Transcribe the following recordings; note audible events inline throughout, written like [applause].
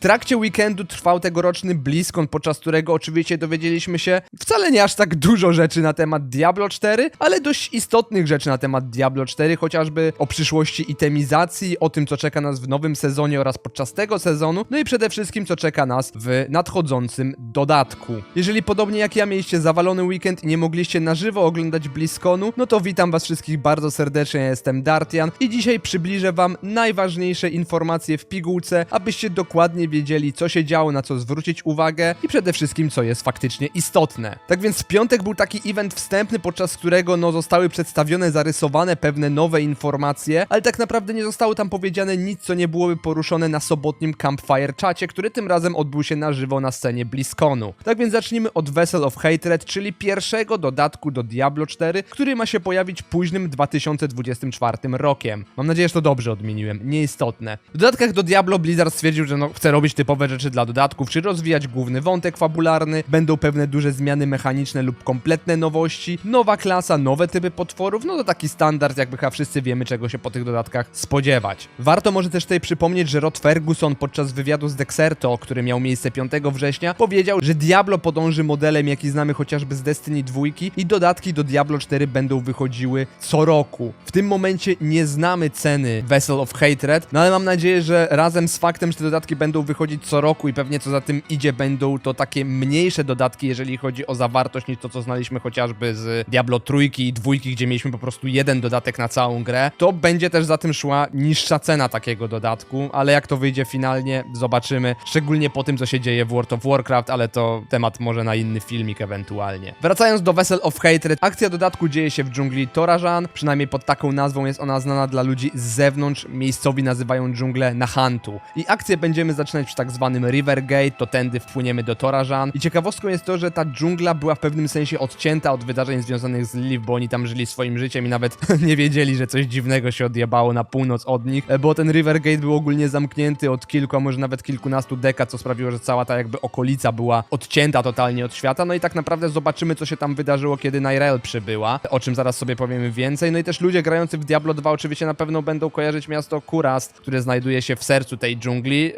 trakcie weekendu trwał tegoroczny BlizzCon, podczas którego oczywiście dowiedzieliśmy się wcale nie aż tak dużo rzeczy na temat Diablo 4, ale dość istotnych rzeczy na temat Diablo 4, chociażby o przyszłości itemizacji, o tym co czeka nas w nowym sezonie oraz podczas tego sezonu, no i przede wszystkim co czeka nas w nadchodzącym dodatku. Jeżeli podobnie jak ja mieliście zawalony weekend i nie mogliście na żywo oglądać BlizzConu, no to witam was wszystkich bardzo serdecznie, ja jestem Dartian i dzisiaj przybliżę wam najważniejsze informacje w pigułce, abyście dokładnie wiedzieli co się działo, na co zwrócić uwagę i przede wszystkim co jest faktycznie istotne. Tak więc piątek był taki event wstępny, podczas którego no zostały przedstawione, zarysowane pewne nowe informacje, ale tak naprawdę nie zostało tam powiedziane nic, co nie byłoby poruszone na sobotnim Campfire czacie, który tym razem odbył się na żywo na scenie BlizzConu. Tak więc zacznijmy od Vessel of Hatred, czyli pierwszego dodatku do Diablo 4, który ma się pojawić późnym 2024 rokiem. Mam nadzieję, że to dobrze odmieniłem, nieistotne. W dodatkach do Diablo Blizzard stwierdził, że no, chce robić typowe rzeczy dla dodatków, czy rozwijać główny wątek fabularny, będą pewne duże zmiany mechaniczne lub kompletne nowości, nowa klasa, nowe typy potworów, no to taki standard, jakby chyba wszyscy wiemy, czego się po tych dodatkach spodziewać. Warto może też tutaj przypomnieć, że Rod Ferguson podczas wywiadu z Dexerto, który miał miejsce 5 września, powiedział, że Diablo podąży modelem, jaki znamy chociażby z Destiny 2 i dodatki do Diablo 4 będą wychodziły co roku. W tym momencie nie znamy ceny Vessel of Hatred, no ale mam nadzieję, że razem z faktem, że te dodatki będą wychodzić co roku i pewnie co za tym idzie, będą to takie mniejsze dodatki, jeżeli chodzi o zawartość, niż to, co znaliśmy chociażby z Diablo trójki i dwójki, gdzie mieliśmy po prostu jeden dodatek na całą grę, to będzie też za tym szła niższa cena takiego dodatku, ale jak to wyjdzie finalnie, zobaczymy. Szczególnie po tym, co się dzieje w World of Warcraft, ale to temat może na inny filmik ewentualnie. Wracając do Vessel of Hatred, akcja dodatku dzieje się w dżungli Torajan, przynajmniej pod taką nazwą jest ona znana dla ludzi z zewnątrz, miejscowi nazywają dżunglę Nahantu. I akcję będziemy zaczynać w tak zwanym River Gate, to tędy wpłyniemy do Torajan. I ciekawostką jest to, że ta dżungla była w pewnym sensie odcięta od wydarzeń związanych z Lilith, bo oni tam żyli swoim życiem i nawet [laughs] nie wiedzieli, że coś dziwnego się odjebało na północ od nich, e, bo ten River Gate był ogólnie zamknięty od kilku, a może nawet kilkunastu dekad, co sprawiło, że cała ta jakby okolica była odcięta totalnie od świata. No i tak naprawdę zobaczymy, co się tam wydarzyło, kiedy Nyrel przybyła, o czym zaraz sobie powiemy więcej. No i też ludzie grający w Diablo 2 oczywiście na pewno będą kojarzyć miasto Kurast, które znajduje się w sercu tej dżungli.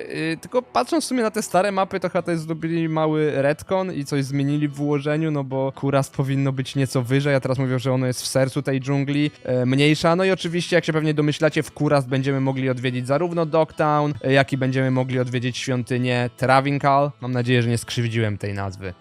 Tylko patrząc w sumie na te stare mapy, to chyba też zrobili mały retcon i coś zmienili w ułożeniu, no bo Kurast powinno być nieco wyżej, a teraz mówią, że ono jest w sercu tej dżungli, e, mniejsza. No i oczywiście, jak się pewnie domyślacie, w Kurast będziemy mogli odwiedzić zarówno Dogtown, e, jak i będziemy mogli odwiedzić świątynię Travinkal. Mam nadzieję, że nie skrzywdziłem tej nazwy.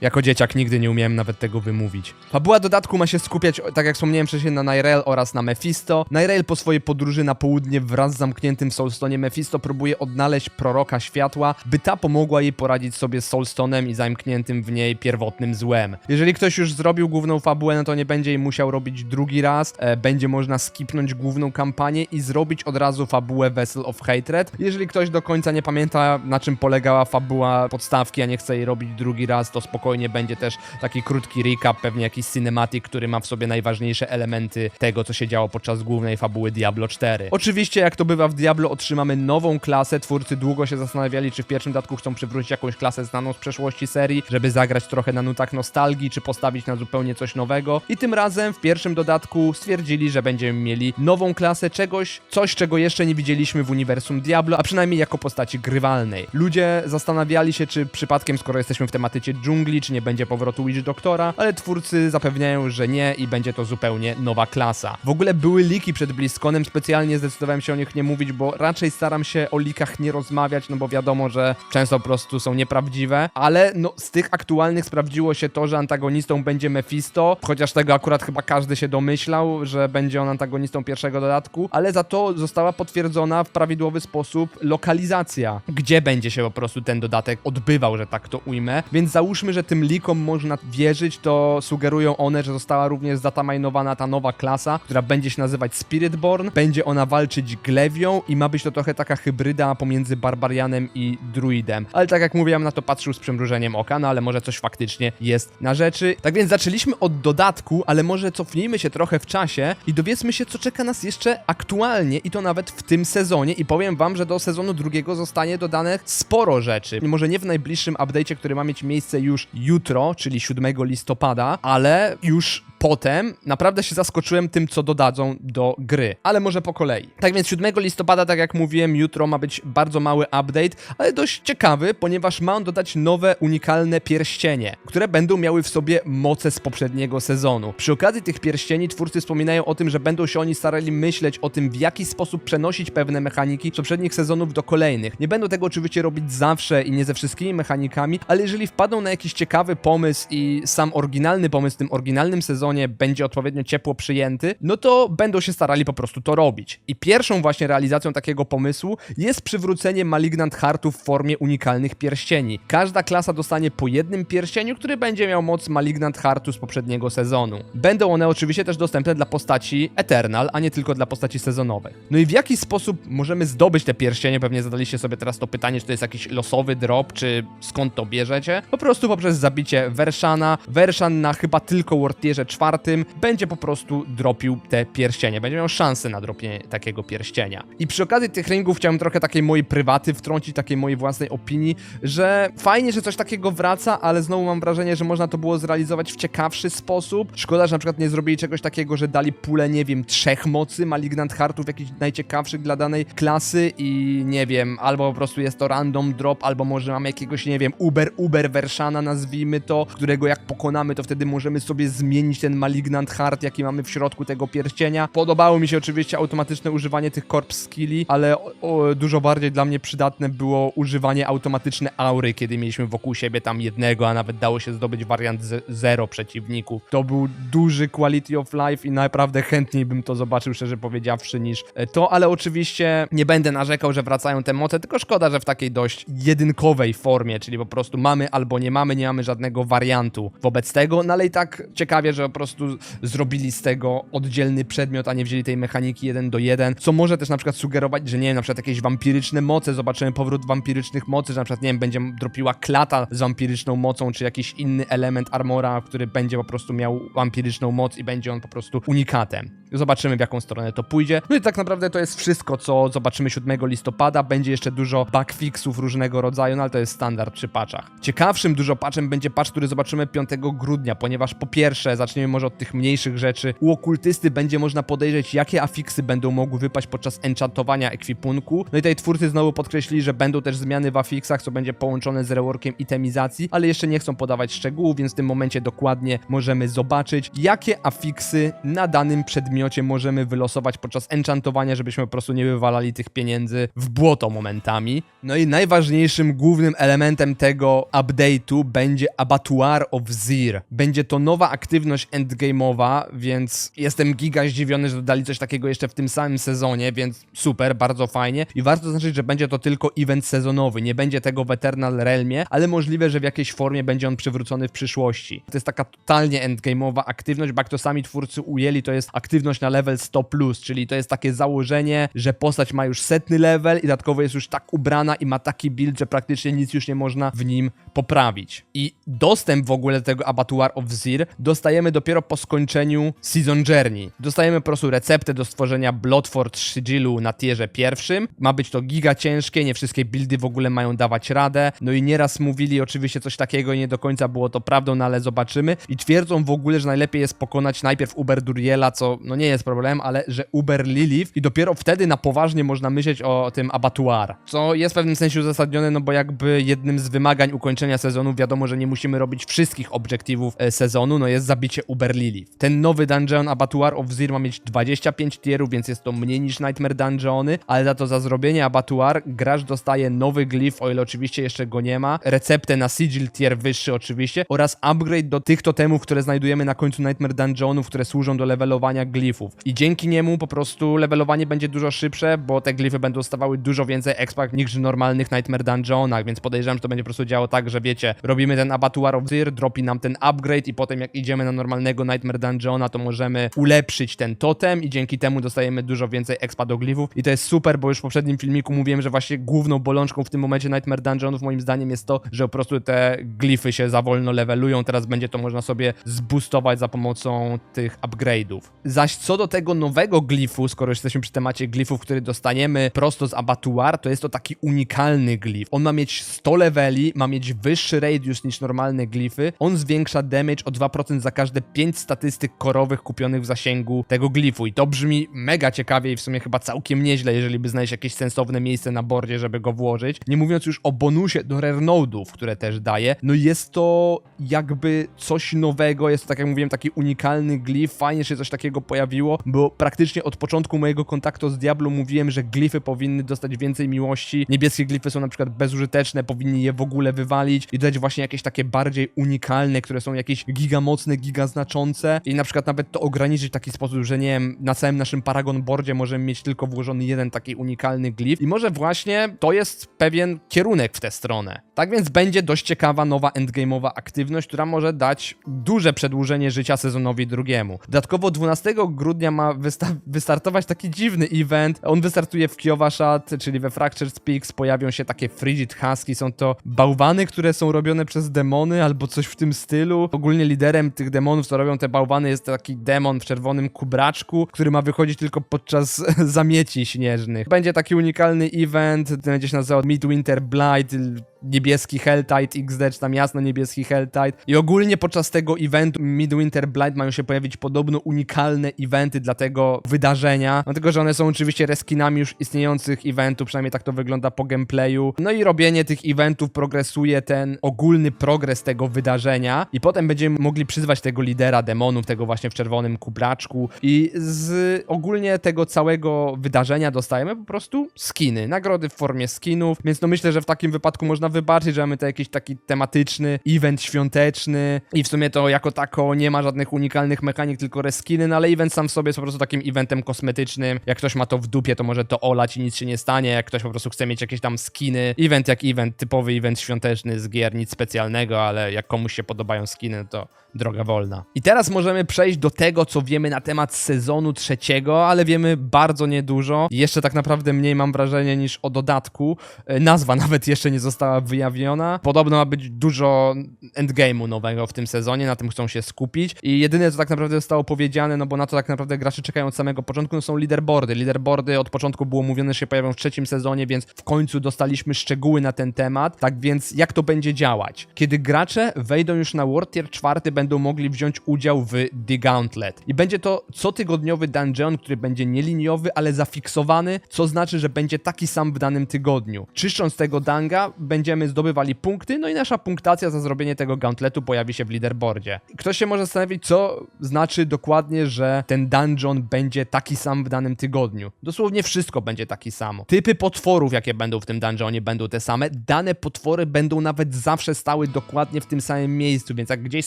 Jako dzieciak nigdy nie umiałem nawet tego wymówić. Fabuła dodatku ma się skupiać, tak jak wspomniałem wcześniej, na Nyrel oraz na Mephisto. Nyrel po swojej podróży na południe wraz z zamkniętym Soulstone'ie Mephisto próbuje odnaleźć proroka światła, by ta pomogła jej poradzić sobie z Soulstone'em i zamkniętym w niej pierwotnym złem. Jeżeli ktoś już zrobił główną fabułę, no to nie będzie jej musiał robić drugi raz, e, będzie można skipnąć główną kampanię i zrobić od razu fabułę Vessel of Hatred. Jeżeli ktoś do końca nie pamięta, na czym polegała fabuła podstawki, a nie chce jej robić drugi raz, to spokojnie będzie też taki krótki recap, pewnie jakiś cinematic, który ma w sobie najważniejsze elementy tego, co się działo podczas głównej fabuły Diablo 4. Oczywiście, jak to bywa w Diablo, otrzymamy nową klasę. Twórcy długo się zastanawiali, czy w pierwszym dodatku chcą przywrócić jakąś klasę znaną z przeszłości serii, żeby zagrać trochę na nutach nostalgii, czy postawić na zupełnie coś nowego. I tym razem w pierwszym dodatku stwierdzili, że będziemy mieli nową klasę czegoś, coś, czego jeszcze nie widzieliśmy w uniwersum Diablo, a przynajmniej jako postaci grywalnej. Ludzie zastanawiali się, czy przypadkiem, skoro jesteśmy w tematycie dżungli, czy nie będzie powrotu Witch Doktora, ale twórcy zapewniają, że nie i będzie to zupełnie nowa klasa. W ogóle były liki przed BlizzConem, specjalnie zdecydowałem się o nich nie mówić, bo raczej staram się o likach nie rozmawiać, no bo wiadomo, że często po prostu są nieprawdziwe, ale no z tych aktualnych sprawdziło się to, że antagonistą będzie Mephisto, chociaż tego akurat chyba każdy się domyślał, że będzie on antagonistą pierwszego dodatku, ale za to została potwierdzona w prawidłowy sposób lokalizacja, gdzie będzie się po prostu ten dodatek odbywał, że tak to ujmę, więc załóżmy, że tym likom można wierzyć, to sugerują one, że została również zatamajnowana ta nowa klasa, która będzie się nazywać Spiritborn. Będzie ona walczyć Glewią i ma być to trochę taka hybryda pomiędzy Barbarianem i Druidem. Ale tak jak mówiłem, na to patrzył z przymrużeniem oka, no ale może coś faktycznie jest na rzeczy. Tak więc zaczęliśmy od dodatku, ale może cofnijmy się trochę w czasie i dowiedzmy się, co czeka nas jeszcze aktualnie i to nawet w tym sezonie i powiem wam, że do sezonu drugiego zostanie dodane sporo rzeczy. Może nie w najbliższym update'cie, który ma mieć miejsce już jutro, czyli 7 listopada, ale już potem naprawdę się zaskoczyłem tym, co dodadzą do gry. Ale może po kolei. Tak więc 7 listopada, tak jak mówiłem, jutro ma być bardzo mały update, ale dość ciekawy, ponieważ ma on dodać nowe, unikalne pierścienie, które będą miały w sobie moce z poprzedniego sezonu. Przy okazji tych pierścieni twórcy wspominają o tym, że będą się oni starali myśleć o tym, w jaki sposób przenosić pewne mechaniki z poprzednich sezonów do kolejnych. Nie będą tego oczywiście robić zawsze i nie ze wszystkimi mechanikami, ale jeżeli wpadną na jakiś ciekawy pomysł i sam oryginalny pomysł w tym oryginalnym sezonie będzie odpowiednio ciepło przyjęty, no to będą się starali po prostu to robić. I pierwszą właśnie realizacją takiego pomysłu jest przywrócenie Malignant Heartów w formie unikalnych pierścieni. Każda klasa dostanie po jednym pierścieniu, który będzie miał moc Malignant Heartu z poprzedniego sezonu. Będą one oczywiście też dostępne dla postaci Eternal, a nie tylko dla postaci sezonowych. No i w jaki sposób możemy zdobyć te pierścienie? Pewnie zadaliście sobie teraz to pytanie, czy to jest jakiś losowy drop, czy skąd to bierzecie? Po prostu poprzez zabicie Wershana. Werszan na chyba tylko Wartierze czwartym będzie po prostu dropił te pierścienie. Będzie miał szansę na dropienie takiego pierścienia. I przy okazji tych ringów chciałem trochę takiej mojej prywaty wtrącić, takiej mojej własnej opinii, że fajnie, że coś takiego wraca, ale znowu mam wrażenie, że można to było zrealizować w ciekawszy sposób. Szkoda, że na przykład nie zrobili czegoś takiego, że dali pulę, nie wiem, trzech mocy Malignant Heartów, jakichś najciekawszych dla danej klasy i nie wiem, albo po prostu jest to random drop, albo może mamy jakiegoś, nie wiem, Uber Uber Werszana, nazwijmy to, którego jak pokonamy, to wtedy możemy sobie zmienić ten Malignant Heart, jaki mamy w środku tego pierścienia. Podobało mi się oczywiście automatyczne używanie tych corpse skilli, ale o, o, dużo bardziej dla mnie przydatne było używanie automatyczne aury, kiedy mieliśmy wokół siebie tam jednego, a nawet dało się zdobyć wariant zero przeciwników. To był duży quality of life i naprawdę chętniej bym to zobaczył, szczerze powiedziawszy, niż e, to, ale oczywiście nie będę narzekał, że wracają te moce, tylko szkoda, że w takiej dość jedynkowej formie, czyli po prostu mamy albo nie mamy, nie mamy żadnego wariantu wobec tego, no ale i tak ciekawie, że po prostu zrobili z tego oddzielny przedmiot, a nie wzięli tej mechaniki jeden do jeden, co może też na przykład sugerować, że nie wiem, na przykład jakieś wampiryczne moce, zobaczymy powrót wampirycznych mocy, że na przykład, nie wiem, będzie dropiła klata z wampiryczną mocą, czy jakiś inny element armora, który będzie po prostu miał wampiryczną moc i będzie on po prostu unikatem. Zobaczymy, w jaką stronę to pójdzie. No i tak naprawdę to jest wszystko, co zobaczymy 7 listopada. Będzie jeszcze dużo bugfixów różnego rodzaju, no ale to jest standard przy patchach. Ciekawszym dużo będzie patch, który zobaczymy 5 grudnia, ponieważ po pierwsze, zaczniemy może od tych mniejszych rzeczy. U okultysty będzie można podejrzeć, jakie afiksy będą mogły wypaść podczas enchantowania ekwipunku. No i tutaj twórcy znowu podkreślili, że będą też zmiany w afiksach, co będzie połączone z reworkiem itemizacji, ale jeszcze nie chcą podawać szczegółów, więc w tym momencie dokładnie możemy zobaczyć, jakie afiksy na danym przedmiocie możemy wylosować podczas enchantowania, żebyśmy po prostu nie wywalali tych pieniędzy w błoto momentami. No i najważniejszym, głównym elementem tego update'u będzie Abattoir of Zir. Będzie to nowa aktywność endgame'owa, więc jestem giga zdziwiony, że dodali coś takiego jeszcze w tym samym sezonie, więc super, bardzo fajnie. I warto zaznaczyć, że będzie to tylko event sezonowy, nie będzie tego w Eternal Realmie, ale możliwe, że w jakiejś formie będzie on przywrócony w przyszłości. To jest taka totalnie endgame'owa aktywność, bo jak to sami twórcy ujęli, to jest aktywność na level 100+, czyli to jest takie założenie, że postać ma już setny level i dodatkowo jest już tak ubrana i ma taki build, że praktycznie nic już nie można w nim poprawić. I dostęp w ogóle do tego Abattoir of Zir dostajemy dopiero po skończeniu Season Journey. Dostajemy po prostu receptę do stworzenia Bloodford Sigillu na tierze pierwszym. Ma być to giga ciężkie, nie wszystkie buildy w ogóle mają dawać radę. No i nieraz mówili oczywiście coś takiego i nie do końca było to prawdą, no ale zobaczymy. I twierdzą w ogóle, że najlepiej jest pokonać najpierw Uber Duriela, co no nie jest problem, ale że Uber Lilith i dopiero wtedy na poważnie można myśleć o tym Abattoir. Co jest w pewnym sensie uzasadnione, no bo jakby jednym z wymagań ukończenia sezonu wiadomo, że nie musimy robić wszystkich obiektywów e, sezonu, no jest zabicie Uber Lilith. Ten nowy dungeon Abattoir of Zir ma mieć 25 tierów, więc jest to mniej niż Nightmare Dungeony, ale za to za zrobienie Abattoir gracz dostaje nowy glif, o ile oczywiście jeszcze go nie ma, receptę na sigil tier wyższy oczywiście oraz upgrade do tych totemów, które znajdujemy na końcu Nightmare Dungeonów, które służą do levelowania glifów. I dzięki niemu po prostu levelowanie będzie dużo szybsze, bo te glify będą dostawały dużo więcej expa niż w normalnych Nightmare Dungeonach, więc podejrzewam, że to będzie po prostu działo tak, że wiecie, robimy ten Abattoir of Zir, dropi nam ten upgrade i potem jak idziemy na normalnego Nightmare Dungeona, to możemy ulepszyć ten totem i dzięki temu dostajemy dużo więcej expa do glifów i to jest super, bo już w poprzednim filmiku mówiłem, że właśnie główną bolączką w tym momencie Nightmare Dungeonów moim zdaniem jest to, że po prostu te glify się za wolno levelują, teraz będzie to można sobie zboostować za pomocą tych upgrade'ów. Zaś co do tego nowego glifu, skoro jesteśmy przy temacie glifów, który dostaniemy prosto z Abatuar, to jest to taki unikalny glif. On ma mieć 100 leveli, ma mieć wyższy radius niż normalne glify. On zwiększa damage o 2% za każde 5 statystyk korowych kupionych w zasięgu tego glifu. I to brzmi mega ciekawie i w sumie chyba całkiem nieźle, jeżeli by znaleźć jakieś sensowne miejsce na bordzie, żeby go włożyć. Nie mówiąc już o bonusie do rare node'ów, które też daje. No jest to jakby coś nowego, jest to tak jak mówiłem taki unikalny glif. Fajnie, się coś takiego pojawiło, bo praktycznie od początku mojego kontaktu z Diablo mówiłem, że glify powinny dostać więcej miłości. Niebieskie glify są na przykład bezużyteczne, powinni je w ogóle wywalić i dodać właśnie jakieś takie bardziej unikalne, które są jakieś gigamocne, gigaznaczące i na przykład nawet to ograniczyć w taki sposób, że nie wiem, na całym naszym Paragon boardzie możemy mieć tylko włożony jeden taki unikalny glif i może właśnie to jest pewien kierunek w tę stronę. Tak więc będzie dość ciekawa nowa endgame'owa aktywność, która może dać duże przedłużenie życia sezonowi drugiemu. Dodatkowo 12 grudnia ma wysta- wystartować taki dziwny event. On wystartuje w Kiowashat, czyli we Fractured Peaks pojawią się takie Frigid Husky. Są to bałwany, które są robione przez demony albo coś w tym stylu. Ogólnie liderem tych demonów, co robią te bałwany jest taki demon w czerwonym kubraczku, który ma wychodzić tylko podczas [laughs] zamieci śnieżnych. Będzie taki unikalny event, będzie się nazywał Midwinter Blight, niebieski Helltide XD, czy tam jasno niebieski Helltide. I ogólnie podczas tego eventu Midwinter Blight mają się pojawić podobno unikalne eventy dla tego wydarzenia. Dlatego, że one są oczywiście reskinami już istniejących eventów, przynajmniej tak to wygląda po gameplayu. No i robienie tych eventów progresuje ten ogólny progres tego wydarzenia i potem będziemy mogli przyzwać tego lidera demonów, tego właśnie w czerwonym kubraczku i z ogólnie tego całego wydarzenia dostajemy po prostu skiny, nagrody w formie skinów, więc no myślę, że w takim wypadku można wybaczyć, że mamy to jakiś taki tematyczny event świąteczny i w sumie to jako tako nie ma żadnych unikalnych mechanik, tylko reskiny, no ale event sam w sobie jest po prostu takim eventem kosmetycznym. Jak ktoś ma to w dupie, to może to olać i nic się nie stanie. Jak ktoś po prostu chce mieć jakieś tam skiny, event jak event, typowy event świąteczny z gier, nic specjalnego, ale jak komuś się podobają skiny, to droga wolna. I teraz możemy przejść do tego, co wiemy na temat sezonu trzeciego, ale wiemy bardzo niedużo. Jeszcze tak naprawdę mniej mam wrażenie niż o dodatku. E, Nazwa [laughs] nawet jeszcze nie została wyjawiona. Podobno ma być dużo endgame'u nowego w tym sezonie, na tym chcą się skupić. I jedyne, co tak naprawdę zostało powiedziane, no bo na to tak naprawdę gracze czekają od samego początku, no są leaderboardy. Leaderboardy od początku było mówione, że się pojawią w trzecim sezonie, więc w końcu dostaliśmy szczegóły na ten temat. Tak więc jak to będzie działać? Kiedy gracze wejdą już na World Tier 4, będą mogli wziąć udział w The Gauntlet. I będzie to cotygodniowy dungeon, który będzie nieliniowy, ale zafiksowany, co znaczy, że będzie taki sam w danym tygodniu. Czyszcząc tego danga, będziemy zdobywali punkty, no i nasza punktacja za zrobienie tego gauntletu pojawi się w leaderboardzie. Ktoś się może zastanowić, co znaczy dokładnie, że ten dungeon będzie taki sam w danym tygodniu. Dosłownie wszystko będzie taki samo. Typy potworów, jakie będą w tym dungeonie, będą te same. Dane potwory będą nawet zawsze stały dokładnie w tym samym miejscu, więc jak gdzieś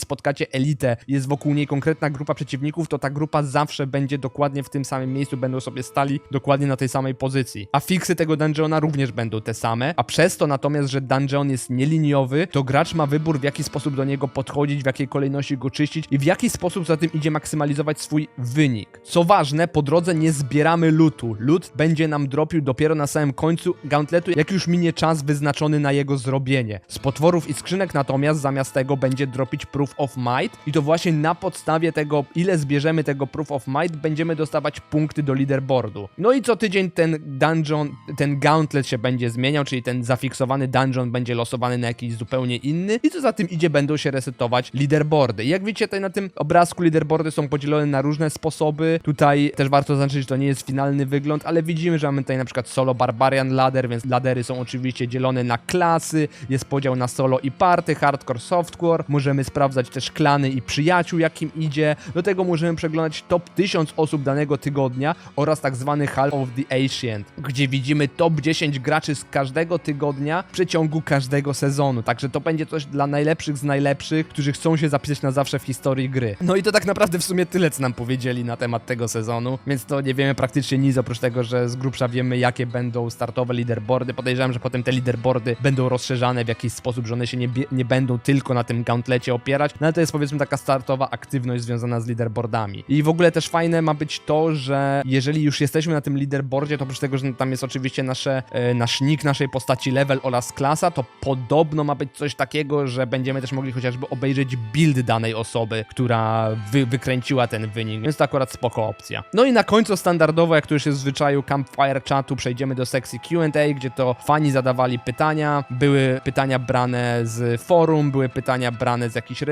spotkacie elitę, jest wokół niej konkretna grupa przeciwników, to ta grupa zawsze będzie dokładnie w tym samym miejscu, będą sobie stali dokładnie na tej samej pozycji. A fixy tego dungeona również będą te same, a przez to natomiast, że dungeon jest nieliniowy, to gracz ma wybór w jaki sposób do niego podchodzić, w jakiej kolejności go czyścić i w jaki sposób za tym idzie maksymalizować swój wynik. Co ważne, po drodze nie zbieramy lootu. Loot będzie nam dropił dopiero na samym końcu gauntletu, jak już minie czas wyznaczony na jego zrobienie. Z potworów i skrzynek natomiast zamiast tego będzie dropić Proof of Might i to właśnie na podstawie tego, ile zbierzemy tego Proof of Might, będziemy dostawać punkty do leaderboardu. No i co tydzień ten dungeon, ten gauntlet się będzie zmieniał, czyli ten zafiksowany dungeon będzie losowany na jakiś zupełnie inny i co za tym idzie, będą się resetować leaderboardy. I jak widzicie tutaj na tym obrazku leaderboardy są podzielone na różne sposoby. Tutaj też warto zaznaczyć, że to nie jest finalny wygląd, ale widzimy, że mamy tutaj na przykład solo barbarian ladder, więc ladery są oczywiście dzielone na klasy, jest podział na solo i party, hardcore, softcore. Możemy sprawdzać też klany i przyjaciół, jakim idzie. Do tego możemy przeglądać top 1000 osób danego tygodnia oraz tak zwany Half of the Ancient, gdzie widzimy top 10 graczy z każdego tygodnia w przeciągu każdego sezonu. Także to będzie coś dla najlepszych z najlepszych, którzy chcą się zapisać na zawsze w historii gry. No i to tak naprawdę w sumie tyle, co nam powiedzieli na temat tego sezonu, więc to nie wiemy praktycznie nic, oprócz tego, że z grubsza wiemy, jakie będą startowe leaderboardy. Podejrzewam, że potem te leaderboardy będą rozszerzane w jakiś sposób, że one się nie, nie będą tylko na tym gauntlecie opierać, no ale to jest jest powiedzmy taka startowa aktywność związana z leaderboardami. I w ogóle też fajne ma być to, że jeżeli już jesteśmy na tym leaderboardzie, to oprócz tego, że tam jest oczywiście nasze, e, nasz nick naszej postaci, level oraz klasa, to podobno ma być coś takiego, że będziemy też mogli chociażby obejrzeć build danej osoby, która wy, wykręciła ten wynik, więc to akurat spoko opcja. No i na końcu standardowo, jak to już jest w zwyczaju Campfire Chatu, przejdziemy do sekcji Q&A, gdzie to fani zadawali pytania, były pytania brane z forum, były pytania brane z jakichś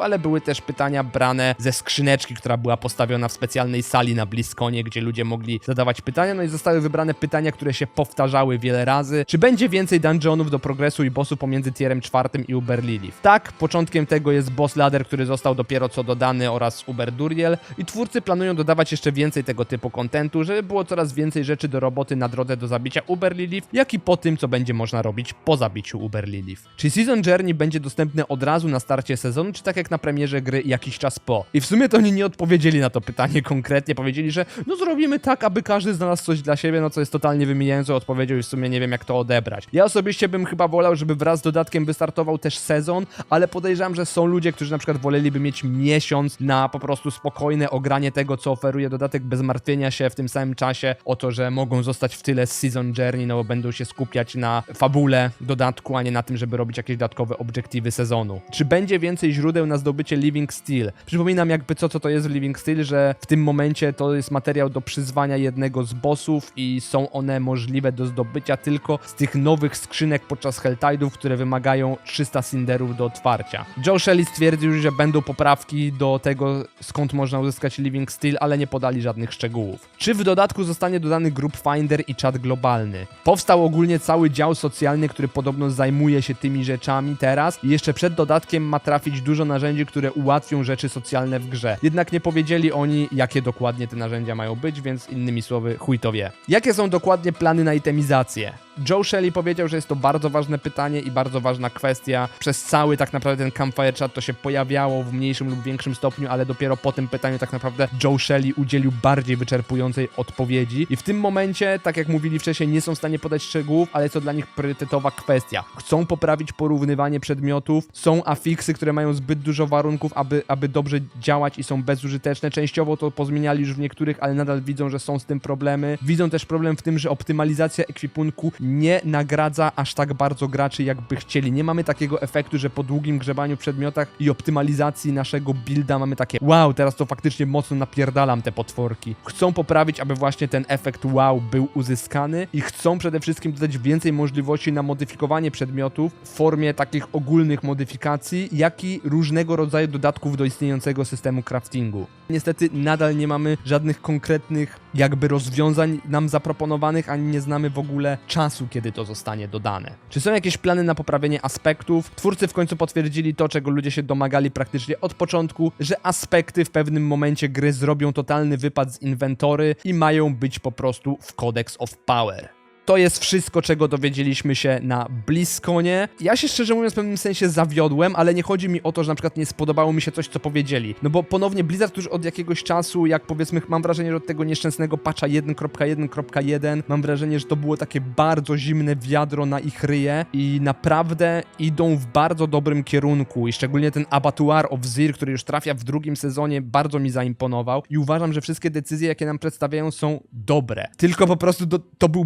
ale były też pytania brane ze skrzyneczki, która była postawiona w specjalnej sali na Bliskonie, gdzie ludzie mogli zadawać pytania, no i zostały wybrane pytania, które się powtarzały wiele razy. Czy będzie więcej dungeonów do progresu i bossów pomiędzy tierem czwartym i Uber Lilith? Tak, początkiem tego jest boss ladder, który został dopiero co dodany oraz Uber Duriel i twórcy planują dodawać jeszcze więcej tego typu kontentu, żeby było coraz więcej rzeczy do roboty na drodze do zabicia Uber Lilith, jak i po tym, co będzie można robić po zabiciu Uber Lilith. Czy Season Journey będzie dostępny od razu na starcie sezonu, czy tak jak na premierze gry jakiś czas po? I w sumie to oni nie odpowiedzieli na to pytanie konkretnie, powiedzieli, że no zrobimy tak, aby każdy znalazł coś dla siebie, no co jest totalnie wymijającą odpowiedzią i w sumie nie wiem jak to odebrać. Ja osobiście bym chyba wolał, żeby wraz z dodatkiem wystartował też sezon, ale podejrzewam, że są ludzie, którzy na przykład woleliby mieć miesiąc na po prostu spokojne ogranie tego, co oferuje dodatek bez martwienia się w tym samym czasie o to, że mogą zostać w tyle z Season Journey, no bo będą się skupiać na fabule dodatku, a nie na tym, żeby robić jakieś dodatkowe obiektywy sezonu. Czy będzie więcej źródeł na zdobycie Living Steel? Przypominam jakby co, co to jest Living Steel, że w tym momencie to jest materiał do przyzwania jednego z bossów i są one możliwe do zdobycia tylko z tych nowych skrzynek podczas Helltide'ów, które wymagają 300 Cinderów do otwarcia. Joe Shelley stwierdził, że będą poprawki do tego, skąd można uzyskać Living Steel, ale nie podali żadnych szczegółów. Czy w dodatku zostanie dodany Group Finder i czat globalny? Powstał ogólnie cały dział socjalny, który podobno zajmuje się tymi rzeczami teraz i jeszcze przed dodatkiem ma trafić dużo narzędzi, które ułatwią rzeczy socjalne w grze. Jednak nie powiedzieli oni, jakie dokładnie te narzędzia mają być, więc innymi słowy, chuj to wie. Jakie są dokładnie plany na itemizację? Joe Shelley powiedział, że jest to bardzo ważne pytanie i bardzo ważna kwestia. Przez cały tak naprawdę ten Campfire Chat to się pojawiało w mniejszym lub większym stopniu, ale dopiero po tym pytaniu tak naprawdę Joe Shelley udzielił bardziej wyczerpującej odpowiedzi. I w tym momencie, tak jak mówili wcześniej, nie są w stanie podać szczegółów, ale jest to dla nich priorytetowa kwestia. Chcą poprawić porównywanie przedmiotów, są afiksy, które mają zbyt dużo warunków, aby, aby dobrze działać i są bezużyteczne. Częściowo to pozmieniali już w niektórych, ale nadal widzą, że są z tym problemy. Widzą też problem w tym, że optymalizacja ekwipunku nie nagradza aż tak bardzo graczy, jakby chcieli. Nie mamy takiego efektu, że po długim grzebaniu w przedmiotach i optymalizacji naszego builda mamy takie wow, teraz to faktycznie mocno napierdalam te potworki. Chcą poprawić, aby właśnie ten efekt wow był uzyskany i chcą przede wszystkim dodać więcej możliwości na modyfikowanie przedmiotów w formie takich ogólnych modyfikacji, jak i różnego rodzaju dodatków do istniejącego systemu craftingu. Niestety nadal nie mamy żadnych konkretnych jakby rozwiązań nam zaproponowanych, ani nie znamy w ogóle czasu, kiedy to zostanie dodane. Czy są jakieś plany na poprawienie aspektów? Twórcy w końcu potwierdzili to, czego ludzie się domagali praktycznie od początku, że aspekty w pewnym momencie gry zrobią totalny wypad z inwentory i mają być po prostu w Codex of Power. To jest wszystko, czego dowiedzieliśmy się na BlizzConie. Ja się szczerze mówiąc w pewnym sensie zawiodłem, ale nie chodzi mi o to, że na przykład nie spodobało mi się coś, co powiedzieli. No bo ponownie Blizzard już od jakiegoś czasu, jak powiedzmy, mam wrażenie, że od tego nieszczęsnego patcha 1.1.1, mam wrażenie, że to było takie bardzo zimne wiadro na ich ryje i naprawdę idą w bardzo dobrym kierunku i szczególnie ten Abattoir of Zir, który już trafia w drugim sezonie, bardzo mi zaimponował i uważam, że wszystkie decyzje, jakie nam przedstawiają są dobre. Tylko po prostu to, to był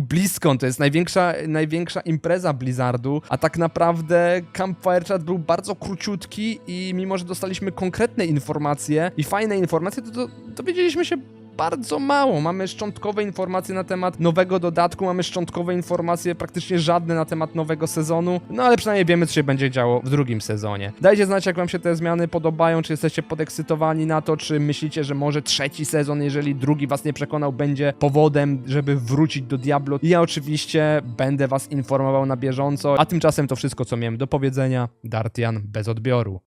To jest największa, największa impreza Blizzardu, a tak naprawdę Campfire Chat był bardzo króciutki i mimo, że dostaliśmy konkretne informacje i fajne informacje, to, to dowiedzieliśmy się bardzo mało. Mamy szczątkowe informacje na temat nowego dodatku, mamy szczątkowe informacje, praktycznie żadne na temat nowego sezonu, no ale przynajmniej wiemy, co się będzie działo w drugim sezonie. Dajcie znać, jak wam się te zmiany podobają, czy jesteście podekscytowani na to, czy myślicie, że może trzeci sezon, jeżeli drugi was nie przekonał, będzie powodem, żeby wrócić do Diablo. I ja oczywiście będę was informował na bieżąco, a tymczasem to wszystko, co miałem do powiedzenia. Dartian bez odbioru.